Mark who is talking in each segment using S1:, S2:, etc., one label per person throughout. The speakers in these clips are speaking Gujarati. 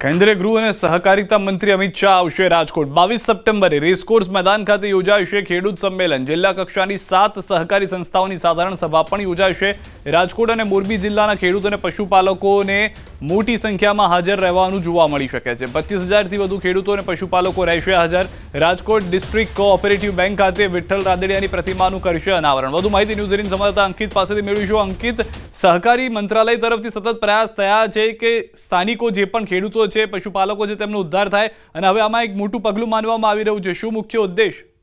S1: કેન્દ્રીય ગૃહ અને સહકારિતા મંત્રી અમિત શાહ આવશે રાજકોટ. બાવીસ સપ્ટેમ્બરે રેસકોર્સ મેદાન ખાતે યોજાશે ખેડૂત સંમેલન. જિલ્લા કક્ષાની સાત સહકારી સંસ્થાઓની સાધારણ સભા પણ યોજાશે. રાજકોટ અને મોરબી જિલ્લાના ખેડૂત અને પશુપાલકોને મોટી સંખ્યામાં હાજર રહેવાનું જોવા મળી શકે છે. પચીસ હજારથી વધુ ખેડૂતો અને પશુપાલકો રહેશે હાજર. રાજકોટ ડિસ્ટ્રિક્ટ કોઓપરેટિવ બેંક ખાતે વિઠ્ઠલ રાદડિયાની પ્રતિમાનું કરશે અનાવરણ. વધુ માહિતી ન્યૂઝ એટીન સંવાદદાતા અંકિત પાસેથી મેળવીશું. અંકિત, સહકારી મંત્રાલય તરફથી સતત પ્રયાસ થયા છે કે સ્થાનિકો જે પણ ખેડૂતો છે, પશુપાલકો છે, તેમનો ઉદ્ધાર થાય. અને હવે આમાં એક મોટું પગલું માનવામાં આવી રહ્યું છે. શું મુખ્ય ઉદ્દેશ?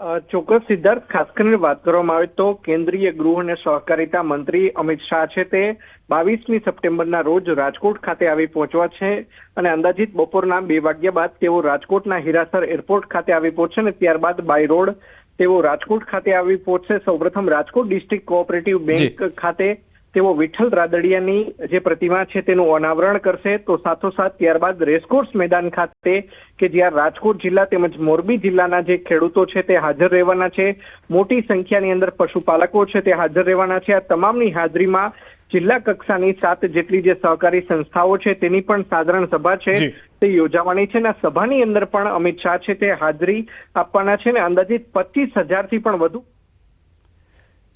S2: ચોક્કસ સિદ્ધાર્થ ખાસ કરીને વાત કરવામાં આવે તો કેન્દ્રીય ગૃહ અને સહકારિતા મંત્રી અમિત શાહ છે તે બાવીસમી સપ્ટેમ્બરના રોજ રાજકોટ ખાતે આવી પહોંચવા છે અને અંદાજિત બપોરના બે વાગ્યા બાદ તેઓ રાજકોટના હીરાસર એરપોર્ટ ખાતે આવી પહોંચશે અને ત્યારબાદ બાય રોડ તેઓ રાજકોટ ખાતે આવી પહોંચશે. સૌપ્રથમ રાજકોટ ડિસ્ટ્રિક્ટ કોઓપરેટિવ બેંક ખાતે તેઓ વિઠ્ઠલ રાદડિયાની જે પ્રતિમા છે તેનું અનાવરણ કરશે તો સાથોસાથ ત્યારબાદ રેસકોર્સ મેદાન ખાતે કે જ્યાં રાજકોટ જિલ્લા તેમજ મોરબી જિલ્લાના જે ખેડૂતો છે તે હાજર રહેવાના છે. મોટી સંખ્યાની અંદર પશુપાલકો છે તે હાજર રહેવાના છે. આ તમામની હાજરીમાં જિલ્લા કક્ષાની સાત જેટલી જે સહકારી સંસ્થાઓ છે તેની પણ સાધારણ સભા છે તે યોજાવાની છે અને સભાની અંદર પણ અમિત શાહ છે તે હાજરી આપવાના છે ને અંદાજિત પચીસ હજારથી પણ વધુ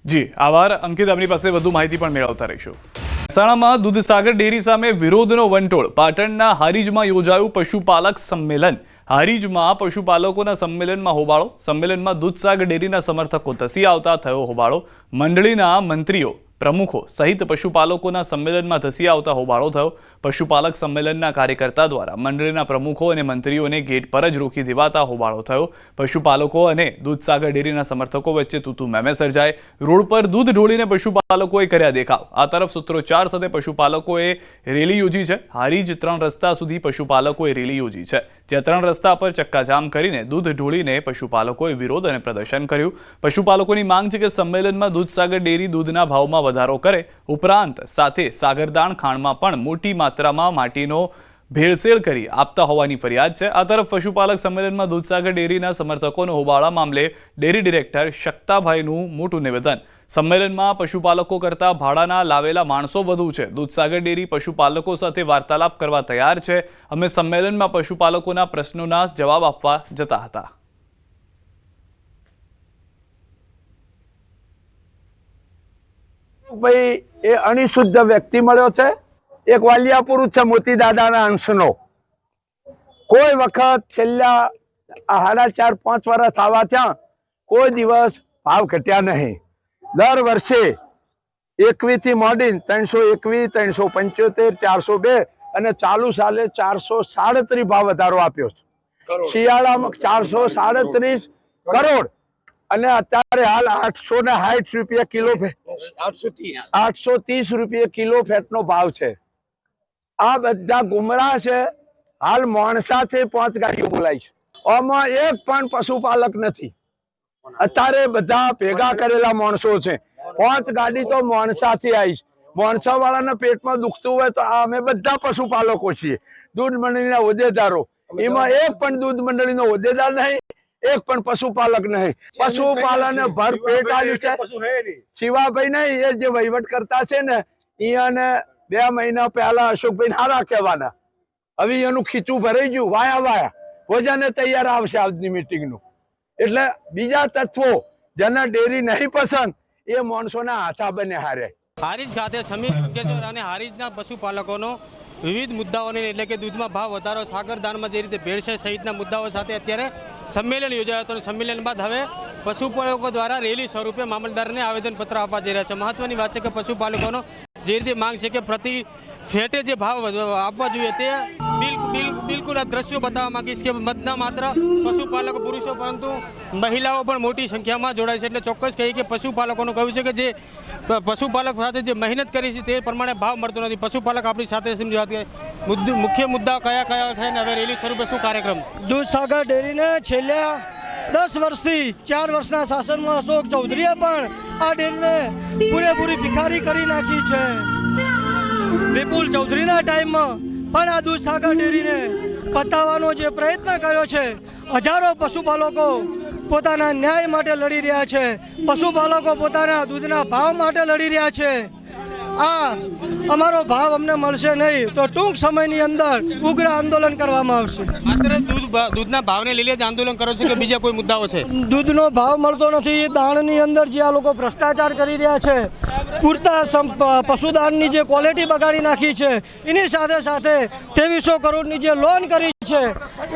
S1: જી, આભાર. અંકિત, આપની પાસે વધુ માહિતી પણ મેળવતા રહીશું. મહેસાણામાં દૂધસાગર ડેરી સામે વિરોધનો વંટોળ. પાટણના હારીજમાં યોજાયું પશુપાલક સંમેલન. હારીજમાં પશુપાલકોના સંમેલનમાં હોબાળો. સંમેલનમાં દૂધસાગર ડેરીના સમર્થકો ધસી આવતા થયો હોબાળો. મંડળીના મંત્રીઓ પ્રમુખો સહિત પશુપાલકોના સંમેલનમાં ધસી આવતા હોબાળો થયો. પશુપાલક સંમેલનના કાર્યકર્તા દ્વારા મંડળીના પ્રમુખો અને મંત્રીઓને ગેટ પર જ રોકી દેવાતા હોબાળો થયો. પશુપાલકો અને દૂધસાગર ડેરીના સમર્થકો વચ્ચે તૂતુ મેમે સર્જાય. રોડ પર દૂધ ઢોળીને પશુપાલકોએ કર્યા દેખાવ. આ તરફ સૂત્રોચ્ચાર સાથે પશુપાલકોએ રેલી યોજી છે. હારીજ ત્રણ રસ્તા સુધી પશુપાલકોએ રેલી યોજી છે. જ્યાં ત્રણ રસ્તા પર ચક્કાજામ કરીને દૂધ ઢોળીને પશુપાલકોએ વિરોધ અને પ્રદર્શન કર્યું. પશુપાલકોની માંગ છે કે સંમેલનમાં દૂધસાગર ડેરી દૂધના ભાવમાં વધારો કરે. ઉપરાંત સાથે સાગરદાણ ખાણમાં પણ મોટી માત્રામાં માટીનો ભેળસેળ કરી આપતા હોવાની ફરિયાદ છે. આ તરફ પશુપાલક સંમેલનમાં દૂધસાગર ડેરીના સમર્થકોનો હોબાળા મામલે ડેરી ડિરેક્ટર શક્તાભાઈનું મોટું નિવેદન. સંમેલનમાં પશુપાલકો કરતા ભાડાના લાવેલા માણસો વધુ છે. દૂધસાગર ડેરી પશુપાલકો સાથે વાર્તાલાપ કરવા તૈયાર છે. અમે સંમેલનમાં પશુપાલકોના પ્રશ્નોના જવાબ આપવા જતા હતા.
S3: ભાઈ, એ અણિશુદ્ધ વ્યક્તિ મળ્યો છે? એક વાલિયા પુરુષ છે મોતી દાદાના અંશનો. કોઈ વખત છેલ્લા સાડા ચાર પાંચ વર્ષ આવા ત્યાં કોઈ દિવસ ભાવ ઘટ્યા નહીં. દર વર્ષે એકવી થી મોડીને ત્રણસો એકવીસ ત્રણસો પંચોતેર ચારસો બે અને ચાલુ સાલે ચારસો સાડત્રીસ ભાવ વધારો આપ્યો છે. શિયાળામાં ચારસો સાડત્રીસ કરોડ અને અત્યારે હાલ આઠસો ને સાઠ રૂપિયા કિલો આઠસો ત્રીસ રૂપિયા કિલો ફેટનો ભાવ છે. આ બધા ગુમરા છે. હાલ મોણસાથી પાંચ ગાડીઓ બોલાય છે. આમાં એક પણ પશુપાલક નથી. અત્યારે બધા ભેગા કરેલા માણસો છે. પાંચ ગાડી તો મોણસાથી આવી છે. મોણસા વાળાના પેટમાં દુખતું હોય તો અમે બધા પશુપાલકો છીએ. દૂધ મંડળીના હોદ્દેદારો. એમાં એક પણ દૂધ મંડળીનો હોદ્દેદાર નહીં એક પણ પશુપાલક નહીં. પશુપાલન ભર પેટ આવ્યું છે. શિવાભાઈ નહીં. એ જે વહીવટ કરતા છે ને એને બે મહિના પહેલા અશોકભાઈ હારા કહેવાના. હવે એનું ખીચું ભરાઈ ગયું. વાયા વાયા. ભોજને તૈયાર આવશે આજની મિટિંગનું એટલે બીજા તત્વો, જેને ડેરી નહીં પસંદ, એ માણસોના હાથા બને હારે.
S4: હારીજ ખાતે સમીર અંકેશ્વર અને હારીજના પશુપાલકોનો વિવિધ મુદ્દાઓને એટલે કે દૂધમાં ભાવ વધારો સાગરદાનમાં જે રીતે ભેળસેળ સહિતના મુદ્દાઓ સાથે અત્યારે સંમેલન યોજાયો હતો. સંમેલન બાદ હવે પશુપાલકો દ્વારા રેલી સ્વરૂપે મામલદારને આવેદનપત્ર આપવા જઈ રહ્યા છે. મહત્વની વાત છે કે પશુપાલકોનો જે રીતે માંગ છે કે પ્રતિ ફેટે જે ભાવ આપવા જોઈએ તે બિલ બિલ બિલકુલ આ દ્રશ્યો બતાવવા માંગીશ કે મતના માત્ર પશુપાલક, પુરુષો, પરંતુ મહિલાઓ પણ મોટી સંખ્યામાં જોડાય છે. એટલે ચોક્કસ કહીએ કે પશુપાલકોનું કહ્યું છે કે જે પશુપાલક સાથે જે મહેનત કરી છે તે પ્રમાણે ભાવ મળતો નથી. પશુપાલક આપણી સાથે વાત મુખ્ય મુદ્દા કયા કયા છે ને? હવે રેલી સ્વરૂપે શું કાર્યક્રમ?
S5: દૂધસાગર ડેરીને છેલ્લા દસ વર્ષથી ચાર વર્ષના શાસનમાં અશોક ચૌધરીએ પણ આ ડેમને પૂરેપૂરી ભિખારી કરી નાખી છે. વિપુલ ચૌધરીના ટાઈમમાં પણ આ દૂધસાગર ડેરીને પતાવવાનો જે પ્રયત્ન કર્યો છે, હજારો પશુપાલકો પોતાના ન્યાય માટે લડી રહ્યા છે. પશુપાલકો પોતાના દૂધના ભાવ માટે લડી રહ્યા છે. આ અમારો ભાવ અમને મળશે નહીં. તો ટૂંક સમયની અંદર ઉગ્ર આંદોલન કરવામાં આવશે.
S4: માત્ર દૂધ દૂધના ભાવને લઈને જ આંદોલન કરો છો કે બીજા કોઈ મુદ્દાઓ છે?
S5: દૂધનો ભાવ મળતો નથી. દાણની અંદર જે આ લોકો ભ્રષ્ટાચાર કરી રહ્યા છે પૂરતા પશુદાનની જે ક્વોલિટી બગાડી નાખી છે એની સાથે સાથે ત્રેવીસો કરોડની જે લોન કરી છે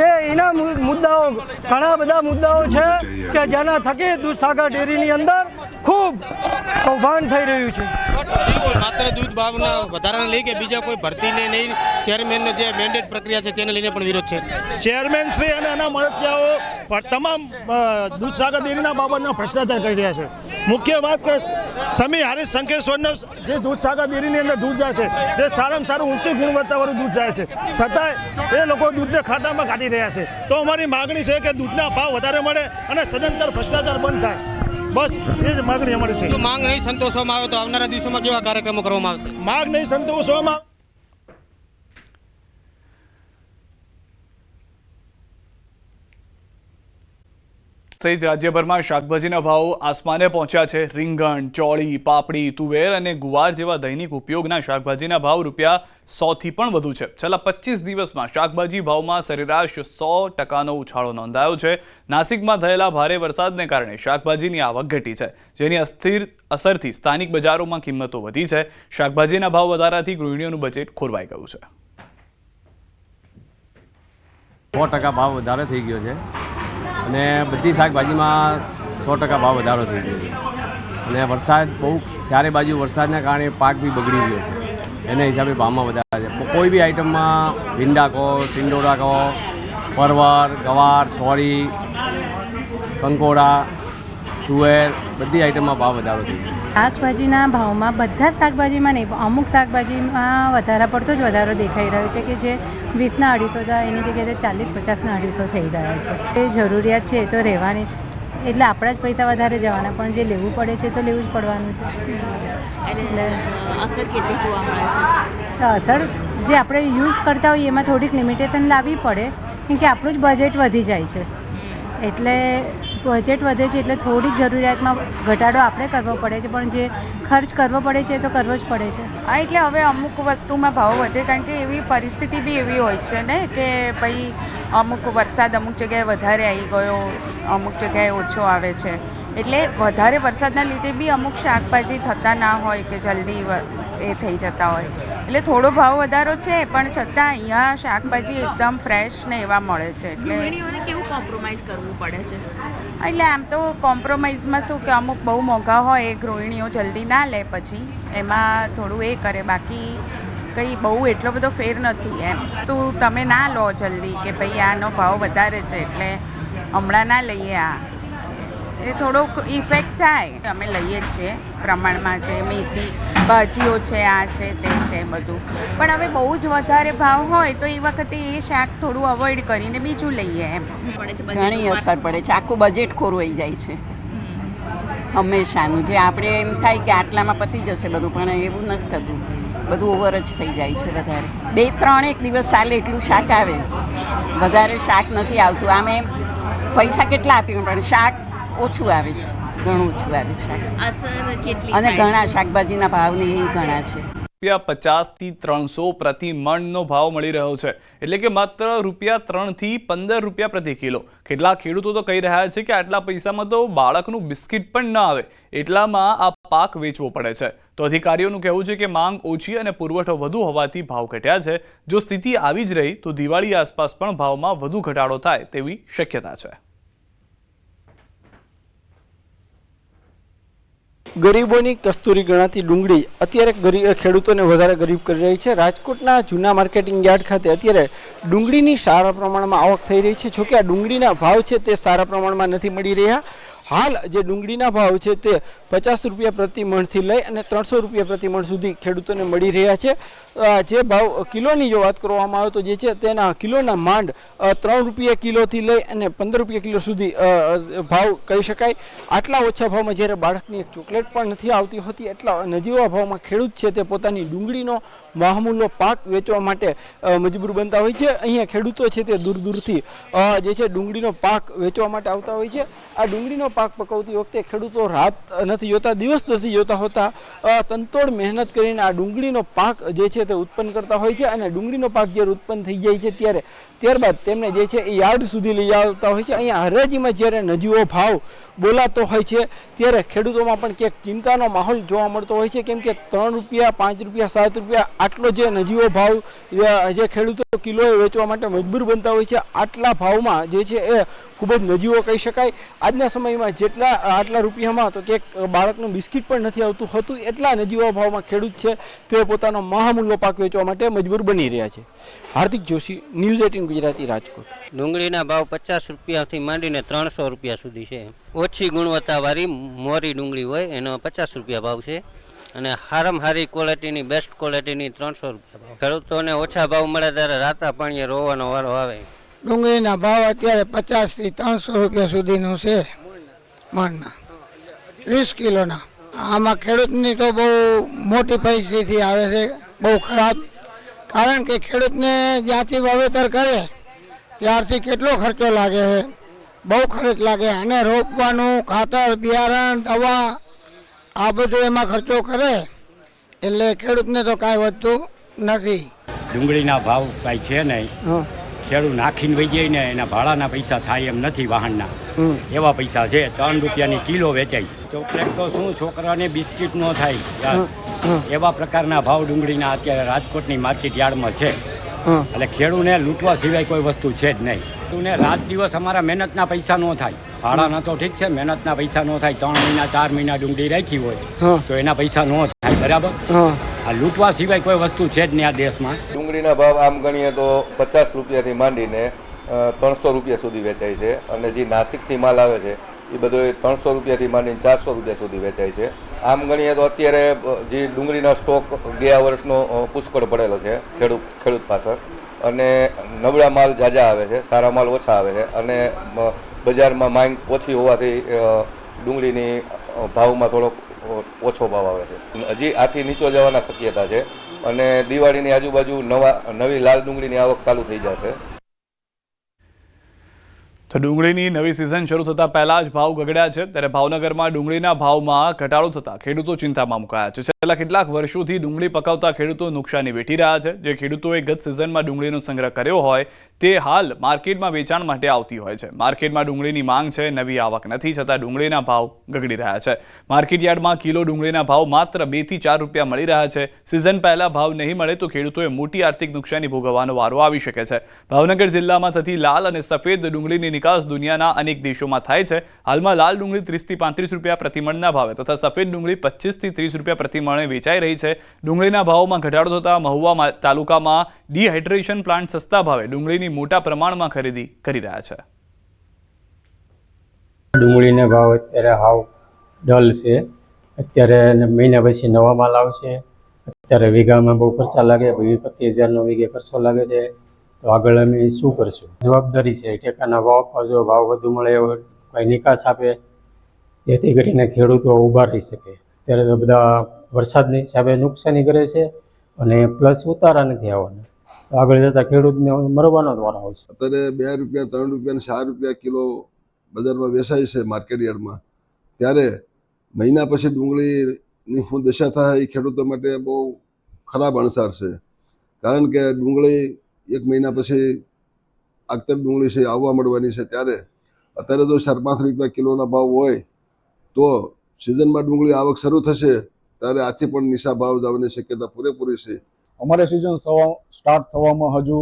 S5: એ એના મુદ્દાઓ ઘણા બધા મુદ્દાઓ છે કે જેના થકી દૂધસાગર ડેરીની અંદર ખૂબ કૌભાંડ થઈ રહ્યું છે.
S4: માત્ર દૂધ ભાવના વધારાને લઈ કે બીજા કોઈ ભરતીને નહીં. ચેરમેનનો જે મેન્ડેટ પ્રક્રિયા છે તેને લઈને પણ વિરોધ છે.
S6: ચેરમેન શ્રી અને એના મળતિયાઓ તમામ દૂધસાગર ડેરીના બાબતમાં ભ્રષ્ટાચાર કરી રહ્યા છે. મુખ્ય વાત કે સમી હરીશ સંકેશ્વરનો જે દૂધસાગર ડેરીની અંદર દૂધ જાય છે તે સારામાં સારું ઊંચી ગુણવત્તાવાળું દૂધ જાય છે. છતાંય એ લોકો દૂધને ખાટામાં કાઢી રહ્યા છે. તો અમારી માગણી છે કે દૂધના ભાવ વધારે મળે અને સદંતર ભ્રષ્ટાચાર બંધ થાય. બસ એ જ માગણી અમારી છે.
S4: માંગ નહીં સંતોષવામાં આવે તો આવનારા દિવસોમાં કેવા કાર્યક્રમો કરવામાં આવશે?
S6: માંગ નહીં સંતોષવામાં
S1: સહિત રાજ્યભરમાં શાકભાજીના ભાવ આસમાને પહોંચ્યા છે. રીંગણ, ચોળી, પાપડી, તુવેર અને ગુવાર જેવા દૈનિક ઉપયોગના શાકભાજીના ભાવ રૂપિયા સોથી પણ વધુ છે. છેલ્લા પચીસ દિવસમાં શાકભાજી ભાવમાં સરેરાશ સો ટકાનો ઉછાળો નોંધાયો છે. નાસિકમાં થયેલા ભારે વરસાદને કારણે શાકભાજીની આવક ઘટી છે. જેની અસ્થિર અસરથી સ્થાનિક બજારોમાં કિંમતો વધી છે. શાકભાજીના ભાવ વધારાથી ગૃહિણીઓનું બજેટ ખોરવાઈ ગયું છે.
S7: સો ટકા ભાવ વધારે થઈ ગયો છે. અને બધી શાકભાજીમાં સો ટકા ભાવ વધારો થઈ ગયો છે. અને વરસાદ બહુ, ચારે બાજુ વરસાદના કારણે પાક બી બગડી ગયો છે. એના હિસાબે ભાવમાં વધારા છે કોઈ બી આઇટમમાં ભીંડા કહો ટિંડોરા કહો, પરવર, ગવાર, સોરી, કંકોડા તુવેર બધી આઈટમમાં ભાવ વધારો થયો
S8: શાકભાજીના ભાવમાં બધા જ શાકભાજીમાં નહીં પણ અમુક શાકભાજીમાં વધારા પડતો જ વધારો દેખાઈ રહ્યો છે કે જે વીસના અઢીસો હતા એની જગ્યાએ ચાલીસ પચાસના અઢીસો થઈ ગયા છે. એ જરૂરિયાત છે એ તો રહેવાની જ. એટલે આપણા જ પૈસા વધારે જવાના પણ જે લેવું પડે છે તો લેવું જ પડવાનું છે. એટલે
S9: અસર કેટલી જોવા મળે છે?
S8: અસર જે આપણે યુઝ કરતા હોઈએ એમાં થોડીક લિમિટેશન લાવવી પડે કેમ કે આપણું જ બજેટ વધી જાય છે. એટલે બજેટ વધે છે એટલે થોડીક જરૂરિયાતમાં ઘટાડો આપણે કરવો પડે છે પણ જે ખર્ચ કરવો પડે છે એ તો કરવો જ પડે છે.
S9: હા એટલે હવે અમુક વસ્તુમાં ભાવ વધે કારણ કે એવી પરિસ્થિતિ બી એવી હોય છે ને કે ભાઈ અમુક વરસાદ અમુક જગ્યાએ વધારે આવી ગયો અમુક જગ્યાએ ઓછો આવે છે. એટલે વધારે વરસાદના લીધે બી અમુક શાકભાજી થતા ના હોય કે જલ્દી એ થઈ જતા હોય. એટલે થોડો ભાવ વધારો છે પણ છતાં અહીંયા શાકભાજી એકદમ ફ્રેશ ને એવા મળે છે એટલે
S10: કોમ્પ્રોમાઇઝ કરવું પડે છે?
S9: એટલે આમ તો કોમ્પ્રોમાઇઝમાં શું કે અમુક બહુ મોંઘા હોય એ ગૃહિણીઓ જલ્દી ના લે પછી. એમાં થોડું એ કરે, બાકી કંઈ બહુ એટલો બધો ફેર નથી એમ. તો તમે ના લો જલ્દી કે ભાઈ આનો ભાવ વધારે છે એટલે હમણાં ના લઈએ આ. એ થોડોક ઇફેક્ટ થાય. અમે લઈએ જ છીએ પ્રમાણમાં જે મેથી ભાજીઓ છે આ છે તે છે બધું. પણ હવે બહુ જ વધારે ભાવ હોય તો એ વખતે એ શાક થોડું અવોઇડ કરીને બીજું લઈએ એમ.
S10: પડે
S11: ઘણી અસર પડે છે. આખું બજેટ ખોરવાઈ જાય છે. હંમેશાનું. જે આપણે એમ થાય કે આટલામાં પતી જશે બધું પણ એવું નથી થતું. બધું ઓવર જ થઈ જાય છે વધારે. બે ત્રણ એક દિવસ ચાલે એટલું શાક આવે. વધારે શાક નથી આવતું. આમે પૈસા કેટલા આપ્યું? પણ શાક ઓછું આવે છે ઘણું ઓછું આવે છે
S10: કેટલી
S11: અને ઘણા શાકભાજીના ભાવને એ ઘણા છે.
S1: રૂપિયા પચાસથી ત્રણસો પ્રતિ મણનો ભાવ મળી રહ્યો છે. એટલે કે માત્ર રૂપિયા ત્રણથી પંદર રૂપિયા પ્રતિ કિલો. કેટલાક ખેડૂતો તો કહી રહ્યા છે કે આટલા પૈસામાં તો બાળકનું બિસ્કિટ પણ ન આવે. એટલામાં આ પાક વેચવો પડે છે. તો અધિકારીઓનું કહેવું છે કે માંગ ઓછી અને પુરવઠો વધુ હોવાથી ભાવ ઘટ્યા છે. જો સ્થિતિ આવી જ રહી તો દિવાળી આસપાસ પણ ભાવમાં વધુ ઘટાડો થાય તેવી શક્યતા છે.
S12: ગરીબોની કસ્તુરી ગણાતી ડુંગળી અત્યારે ગરીબ ખેડૂતોને વધારે ગરીબ કરી રહી છે. રાજકોટના જૂના માર્કેટિંગ યાર્ડ ખાતે અત્યારે ડુંગળીની સારા પ્રમાણમાં આવક થઈ રહી છે. જોકે આ ડુંગળીના ભાવ છે તે સારા પ્રમાણમાં નથી મળી રહ્યા. હાલ જે ડુંગળીના ભાવ છે તે પચાસ રૂપિયા પ્રતિ મણથી લઈ અને ત્રણસો રૂપિયા પ્રતિ મણ સુધી ખેડૂતોને મળી રહ્યા છે. જે ભાવ કિલોની જો વાત કરવામાં આવે તો જે છે તેના કિલોના માંડ ત્રણ રૂપિયા કિલોથી લઈ અને પંદર રૂપિયા કિલો સુધી ભાવ કહી શકાય. આટલા ઓછા ભાવમાં જ્યારે બાળકની એક ચોકલેટ પણ નથી આવતી હોતી, એટલા નજીવા ભાવમાં ખેડૂત છે તે પોતાની ડુંગળીનો મહામૂલો પાક વેચવા માટે મજબૂર બનતા હોય છે. અહીંયા ખેડૂતો છે તે દૂર દૂરથી જે છે ડુંગળીનો પાક વેચવા માટે આવતા હોય છે. આ ડુંગળીનો પાક પકવતી વખતે ખેડૂતો રાત નથી જોતા, દિવસ નથી જોતા હોતા. તંતોડ મહેનત કરીને આ ડુંગળીનો પાક જે છે તે ઉત્પન્ન કરતા હોય છે અને ડુંગળીનો પાક જ્યારે ઉત્પન્ન થઈ જાય છે ત્યારે ત્યારબાદ તેમને જે છે એ યાર્ડ સુધી લઈ આવતા હોય છે. અહીંયા હરાજીમાં જ્યારે નજીવો ભાવ બોલાતો હોય છે, ત્યારે ખેડૂતોમાં પણ ક્યાંક ચિંતાનો માહોલ જોવા મળતો હોય છે. કેમ કે ત્રણ રૂપિયા, પાંચ રૂપિયા, સાત રૂપિયા આટલો જે નજીવો ભાવ જે ખેડૂતો કિલોએ વેચવા માટે મજબૂર બનતા હોય છે, આટલા ભાવમાં જે છે એ ખૂબ જ નજીવો કહી શકાય. આજના સમયમાં જેટલા, આટલા રૂપિયામાં તો ક્યાંક બાળકનું બિસ્કિટ પણ નથી આવતું હતું. એટલા નજીવા ભાવમાં ખેડૂત છે તે પોતાનો મહામૂલ્ય પાક વેચવા માટે મજબૂર બની રહ્યા છે. Hardik Joshi, news eighteen Gujarati Rajkot.
S13: ડુંગળીના ભાવ પચાસ રૂપિયાથી માંડીને ત્રણસો રૂપિયા સુધી છે. ઓછી ગુણવત્તાવાળી મોરી ડુંગળી હોય એનો પચાસ રૂપિયા ભાવ છે. અને હારામાં હારી ક્વોલિટીની બેસ્ટ ક્વોલિટીની ત્રણસો રૂપિયા ભાવ. ખેડૂતોને ઓછા ભાવ મળે ત્યારે રાતા પાણીએ રોવાનો વારો આવે.
S14: ડુંગળીના ભાવ અત્યારે પચાસથી ત્રણસો રૂપિયા સુધીનું છે. મણના. વીસ કિલોના. આમાં ખેડૂતની તો બહુ મોટી પરિસ્થિતિ આવે છે. બહુ ખરાબ. કારણ કે ખેડૂતને જ્યાંથી વાવેતર કરે ત્યારથી કેટલો ખર્ચો લાગે છે? બહુ ખર્ચ લાગે. અને રોપવાનું ખાતર બિયારણ દવા આ બધું એમાં ખર્ચો કરે એટલે ખેડૂતને તો કાંઈ વધતું નથી.
S15: ડુંગળીના ભાવ કાંઈ છે નહીં. ખેડૂત નાખીને વહી જાય ને એના ભાડાના પૈસા થાય એમ નથી વાહનના. એવા પૈસા છે ત્રણ રૂપિયાની કિલો વેચાય. ચોકલેટ તો શું છોકરાને બિસ્કિટ નો થાય. એવા પ્રકારના ભાવ ડુંગળીના અત્યારે રાજકોટની માર્કેટ યાર્ડમાં છે. એટલે ખેડૂને લૂંટવા સિવાય કોઈ વસ્તુ છે જ નહીં. ખેડૂને રાત દિવસ અમારા મહેનતના પૈસા નો થાય. ભાડાના તો ઠીક છે મહેનતના પૈસા નો થાય. ત્રણ મહિના ચાર મહિના ડુંગળી રાખી હોય તો એના પૈસા નો થાય. બરાબર? આ લૂંટવા સિવાય કોઈ વસ્તુ છે જ નહીં આ દેશમાં.
S16: ડુંગળીના ભાવ આમ ગણીએ તો પચાસ રૂપિયાથી માંડીને ત્રણસો રૂપિયા સુધી વેચાય છે અને જે નાસિકથી માલ આવે છે, એ બધો ત્રણસો રૂપિયાથી માંડીને ચારસો રૂપિયા સુધી વેચાય છે. આમ ગણીએ તો અત્યારે જે ડુંગળીનો સ્ટોક ગયા વર્ષનો પુષ્કળ પડેલો છે, ખેડૂત ખેડૂત પાસે અને નબળા માલ ઝાઝા આવે છે, સારા માલ ઓછા આવે છે અને બજારમાં માંગ ઓછી હોવાથી ડુંગળીની ભાવમાં થોડોક ઓછો ભાવ આવે છે. હજી આથી નીચો જવાના શક્યતા છે અને દિવાળીની આજુબાજુ નવા, નવી લાલ ડુંગળીની આવક ચાલુ થઈ જશે.
S1: તો ડુંગળીની નવી સિઝન શરૂ થતાં પહેલા જ ભાવ ગગડ્યા છે. ત્યારે ભાવનગરમાં ડુંગળીના ભાવમાં ઘટાડો થતાં ખેડૂતો ચિંતામાં મુકાયા છે. છેલ્લા કેટલાક વર્ષોથી ડુંગળી પકાવતા ખેડૂતો નુકસાની વેઠી રહ્યા છે. જે ખેડૂતોએ ગત સિઝનમાં ડુંગળીનો સંગ્રહ કર્યો હોય, તે હાલ માર્કેટમાં વેચાણ માટે આવતી હોય છે. માર્કેટમાં ડુંગળીની માંગ છે, નવી આવક નથી, છતાં ડુંગળીના ભાવ ગગડી રહ્યા છે. માર્કેટ યાર્ડમાં કિલો ડુંગળીના ભાવ માત્ર બેથી ચાર રૂપિયા મળી રહ્યા છે. સિઝન પહેલા ભાવ નહીં મળે તો ખેડૂતોએ મોટી આર્થિક નુકસાની ભોગવવાનો વારો આવી શકે છે. ભાવનગર જિલ્લામાં થતી લાલ અને સફેદ ડુંગળીની નિકાસ દુનિયાના અનેક દેશોમાં થાય છે. હાલમાં લાલ ડુંગળી ત્રીસથી પાંત્રીસ રૂપિયા પ્રતિમણના ભાવે તથા સફેદ ડુંગળી પચીસથી ત્રીસ રૂપિયા પ્રતિમણે વેચાઈ રહી છે. ડુંગળીના ભાવમાં ઘટાડો થતાં મહુવા તાલુકામાં ડિહાઇડ્રેશન પ્લાન્ટ સસ્તા ભાવે ડુંગળીની મોટા પ્રમાણમાં ખરીદી કરી રહ્યા છે.
S17: ડુંગળીના ભાવ અત્યારે હાવ ડલ છે. અત્યારે મહિના પછી નવા માલ આવશે. અત્યારે વીઘામાં બહુ ખર્ચા લાગે વીસ પચીસ હજારનો વીઘે ખર્ચો લાગે છે. તો આગળ અમે શું કરશું? જવાબદારી છે. ટેકાના ભાવ જો ભાવ વધુ મળે કોઈ નિકાસ આપે, જેથી કરીને ખેડૂતો ઊભા રહી શકે. ત્યારે તો બધા વરસાદની હિસાબે નુકસાની કરે છે અને પ્લસ ઉતારા નથી આવવાના. આગળ જતાં ખેડૂતને મરવાનો જ વારો આવશે.
S18: અત્યારે બે રૂપિયા, ત્રણ રૂપિયા ચાર રૂપિયા કિલો બજારમાં વેચાય છે માર્કેટ યાર્ડમાં. ત્યારે મહિના પછી ડુંગળીની શું દશા થાય એ ખેડૂતો માટે બહુ ખરાબ અણસાર છે. કારણ કે ડુંગળી એક મહિના પછી આગતર ડુંગળી છે, આવવા મળવાની છે ત્યારે અત્યારે જો ચાર પાંચ રૂપિયા કિલોના ભાવ હોય તો સિઝનમાં ડુંગળી આવક શરૂ થશે ત્યારે આથી પણ નિશા ભાવ જવાની શક્યતા પૂરેપૂરી છે.
S19: અમારે સિઝન સ્ટાર્ટ થવામાં હજુ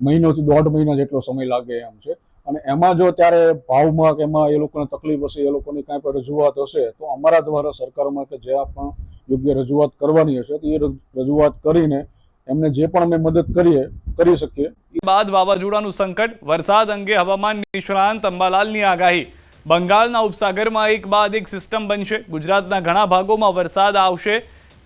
S19: મહિનોથી દોઢ મહિના જેટલો સમય લાગે એમ છે. અને એમાં જો ત્યારે ભાવમાં કે એમાં એ લોકોને તકલીફ હશે, એ લોકોની કાંઈ પણ રજૂઆત હશે, તો અમારા દ્વારા સરકારમાં કે જે પણ યોગ્ય રજૂઆત કરવાની હશે, તો એ રજૂઆત કરીને એમને જે પણ અમે મદદ કરીએ, કરી શકીએ.
S1: બાદ વાવાઝોડાનું સંકટ, વરસાદ અંગે હવામાન નિષ્ણાંત અંબાલાલની આગાહી. બંગાળના ઉપસાગરમાં એક બાદ એક સિસ્ટમ બનશે. ગુજરાતના ઘણા ભાગોમાં વરસાદ આવશે.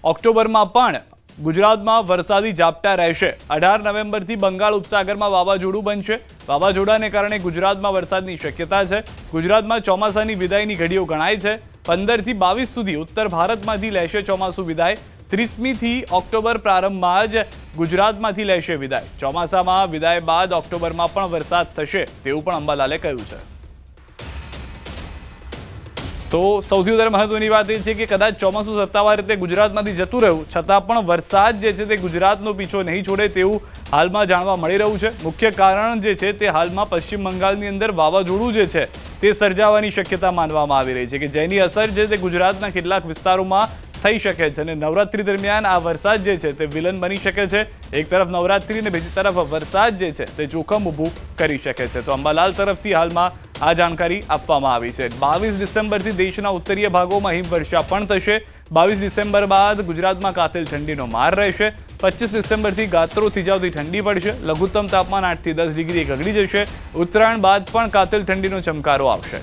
S1: ઓક્ટોબરમાં પણ ગુજરાતમાં વરસાદી ઝાપટા રહેશે. અઢાર નવેમ્બરથી બંગાળ ઉપસાગરમાં વાવાઝોડું બનશે. વાવાઝોડાને કારણે ગુજરાતમાં વરસાદની શક્યતા છે. ગુજરાતમાં ચોમાસાની વિદાયની ઘડીઓ ગણાય છે. પંદરથી બાવીસ સુધી ઉત્તર ભારતમાંથી લેશે ચોમાસું વિદાય. ત્રીસમીથી ઓક્ટોબર પ્રારંભમાં જ ગુજરાતમાંથી લેશે વિદાય. ચોમાસામાં વિદાય બાદ ઓક્ટોબરમાં પણ વરસાદ થશે તેવું પણ અંબાલાલે કહ્યું છે. તો સૌથી વધારે મહત્વની વાત એ છે કે કદાચ ચોમાસું સત્તાવાર રીતે ગુજરાતમાંથી જતું રહ્યું, છતાં પણ વરસાદ જે છે તે ગુજરાતનો પીછો નહીં છોડે તેવું હાલમાં જાણવા મળી રહ્યું છે. મુખ્ય કારણ જે છે તે હાલમાં પશ્ચિમ બંગાળની અંદર વાવાઝોડું જે છે તે સર્જાવાની શક્યતા માનવામાં આવી રહી છે કે જેની અસર છે તે ગુજરાતના કેટલાક વિસ્તારોમાં થઈ શકે છે અને નવરાત્રી દરમિયાન આ વરસાદ જે છે તે વિલન બની શકે છે. એક તરફ નવરાત્રી અને બીજી તરફ વરસાદ જે છે તે જોખમ ઊભું કરી શકે છે. તો અંબાલાલ તરફથી હાલમાં આ જાણકારી આપવામાં આવી છે. બાવીસ ડિસેમ્બરથી દેશના ઉત્તરીય ભાગોમાં હિમવર્ષા પણ થશે. બાવીસ ડિસેમ્બર બાદ ગુજરાતમાં કાતિલ ઠંડીનો માર રહેશે. પચીસ ડિસેમ્બરથી ગાત્રો થીજાવતી ઠંડી પડશે. લઘુત્તમ તાપમાન આઠથી દસ ડિગ્રી ઘગડી જશે. ઉત્તરાયણ બાદ પણ કાતિલ ઠંડીનો ચમકારો આવશે.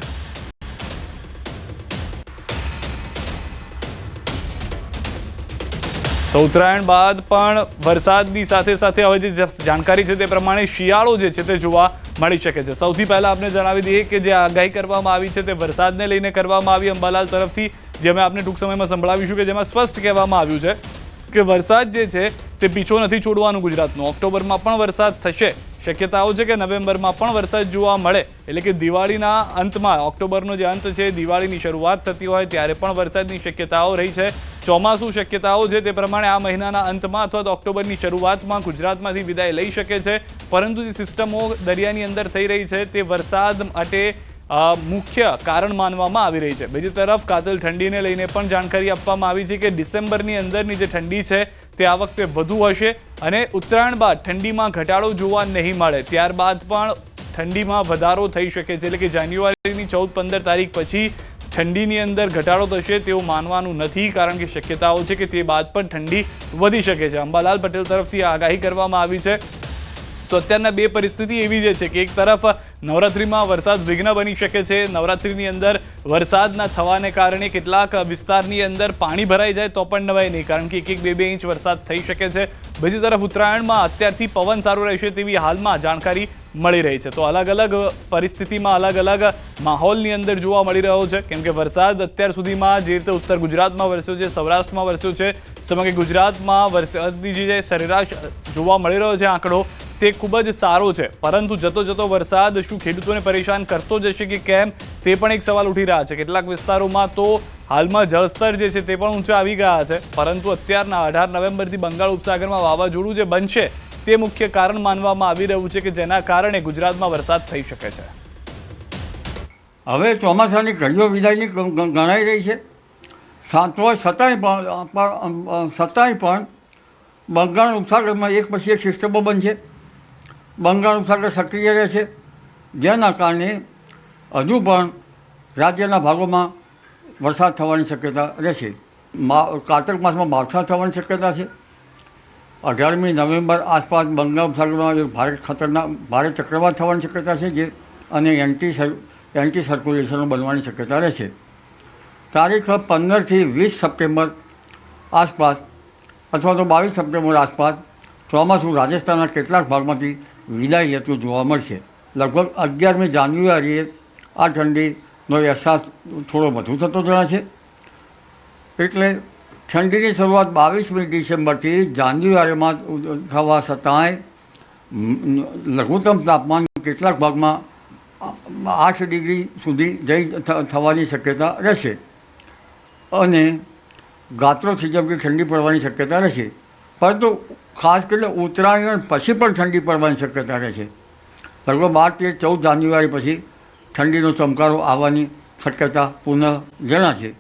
S1: તો ઉત્તરાયણ બાદ પણ વરસાદની સાથે સાથે હવે જે જાણકારી છે તે પ્રમાણે શિયાળો જે છે તે જોવા મળી શકે છે. સૌથી પહેલાં આપણે જણાવી દઈએ કે જે આગાહી કરવામાં આવી છે તે વરસાદને લઈને કરવામાં આવી અંબાલાલ તરફથી, જે અમે આપને ટૂંક સમયમાં સંભળાવીશું કે જેમાં સ્પષ્ટ કહેવામાં આવ્યું છે કે વરસાદ જે છે તે પીછો નથી છોડવાનું ગુજરાતનો. ઓક્ટોબરમાં પણ વરસાદ થશે. શક્યતાઓ છે કે નવેમ્બરમાં પણ વરસાદ જોવા મળે. એટલે કે દિવાળીના અંતમાં, ઓક્ટોબરનો જે અંત છે, દિવાળીની શરૂઆત થતી હોય ત્યારે પણ વરસાદની શક્યતાઓ રહી છે. ચોમાસું શક્યતાઓ છે તે પ્રમાણે આ મહિનાના અંતમાં અથવા તો ઓક્ટોબરની શરૂઆતમાં ગુજરાતમાંથી વિદાય લઈ શકે છે. પરંતુ જે સિસ્ટમો દરિયાની અંદર થઈ રહી છે તે વરસાદ માટે મુખ્ય કારણ માનવામાં આવી રહી છે. બીજી તરફ કાતિલ ઠંડીને લઈને પણ જાણકારી આપવામાં આવી છે કે ડિસેમ્બરની અંદરની જે ઠંડી છે, તે આ વખતે વધુ હશે અને ઉત્તરાયણ બાદ ઠંડીમાં ઘટાડો જોવા નહીં મળે. ત્યારબાદ પણ ઠંડીમાં વધારો થઈ શકે છે. એટલે કે જાન્યુઆરીની ચૌદ પંદર તારીખ પછી ઠંડીની અંદર ઘટાડો થશે તેવું માનવાનું નથી, કારણ કે શક્યતાઓ છે કે તે બાદ પણ ઠંડી વધી શકે છે. અંબાલાલ પટેલ તરફથી આગાહી કરવામાં આવી છે. તો અત્યારના બે પરિસ્થિતિ એવી જે છે કે એક તરફ નવરાત્રિમાં વરસાદ વિઘ્ન બની શકે છે. નવરાત્રિની અંદર વરસાદના થવાને કારણે કેટલાક વિસ્તારની અંદર પાણી ભરાઈ જાય તો પણ નવાય નહીં, કારણ કે એક એક બે બે ઇંચ વરસાદ થઈ શકે છે. બીજી તરફ ઉત્તરાયણમાં અત્યારથી પવન સારું રહેશે તેવી હાલમાં જાણકારી મળી રહી છે. તો અલગ અલગ પરિસ્થિતિમાં અલગ અલગ માહોલની અંદર જોવા મળી રહ્યો છે. કેમ કે વરસાદ અત્યાર સુધીમાં જે રીતે ઉત્તર ગુજરાતમાં વરસ્યો છે, સૌરાષ્ટ્રમાં વરસ્યો છે, સમગ્ર ગુજરાતમાં વરસાદની જે સરેરાશ જોવા મળી રહ્યો છે આંકડો તે ખૂબ જ સારો છે. પરંતુ જતો જતો વરસાદ શું ખેડૂતોને પરેશાન કરતો જશે કે કેમ? તે પણ એક સવાલ ઉઠી રહ્યા છે. કેટલાક વિસ્તારોમાં તો હાલમાં જળસ્તર જે છે તે પણ ઊંચા આવી ગયા છે. પરંતુ અત્યારના અઢાર નવેમ્બરથી બંગાળ ઉપસાગરમાં વાવાઝોડું જે બનશે તે મુખ્ય કારણ માનવામાં આવી રહ્યું છે કે જેના કારણે ગુજરાતમાં વરસાદ થઈ શકે છે.
S20: હવે ચોમાસાની ઘડીઓ વિદાયની ગણાઈ રહી છે. સાંતો છતાંય પણ, છતાંય પણ બંગાળ ઉપસાગરમાં એક પછી એક સિસ્ટમો બનશે. બંગાળ ઉપસાગર સક્રિય રહે છે. જેના કારણે હજુ પણ રાજ્યના ભાગોમાં વરસાદ થવાની શક્યતા રહેશે મા, કારતક માસમાં માવઠા થવાની શક્યતા છે. અઢારમી નવેમ્બર આસપાસ બંગાળ ઉપસાગરમાં એક ભારે ખતરનાક, ભારે ચક્રવાત થવાની શક્યતા છે જે અને એન્ટી એન્ટી સર્ક્યુલેશનો બનવાની શક્યતા રહેશે તારીખ પંદરથી વીસ સપ્ટેમ્બર આસપાસ અથવા તો બાવીસ સપ્ટેમ્બર આસપાસ ચોમાસું રાજસ્થાનના કેટલાક ભાગમાંથી વિદાય લેતું જોવા મળશે. લગભગ અગિયારમી જાન્યુઆરીએ આ ઠંડીનો અહેસાસ થોડો વધુ થતો જણાશે. એટલે ઠંડીની શરૂઆત બાવીસમી ડિસેમ્બરથી જાન્યુઆરીમાં થવા છતાંય લઘુત્તમ તાપમાન કેટલાક ભાગમાં આઠ ડિગ્રી સુધી જઈ થવાની શક્યતા રહેશે. અને ગાત્રો થીજવતી ઠંડી પડવાની શક્યતા રહેશે. પરંતુ ખાસ કરીને ઉત્તરાયણ પછી પણ ઠંડી પડવાની શક્યતા રહે છે. લગભગ બાર તેર ચૌદ જાન્યુઆરી પછી ઠંડીનો ચમકારો આવવાની શક્યતા પુનઃ જણાશે.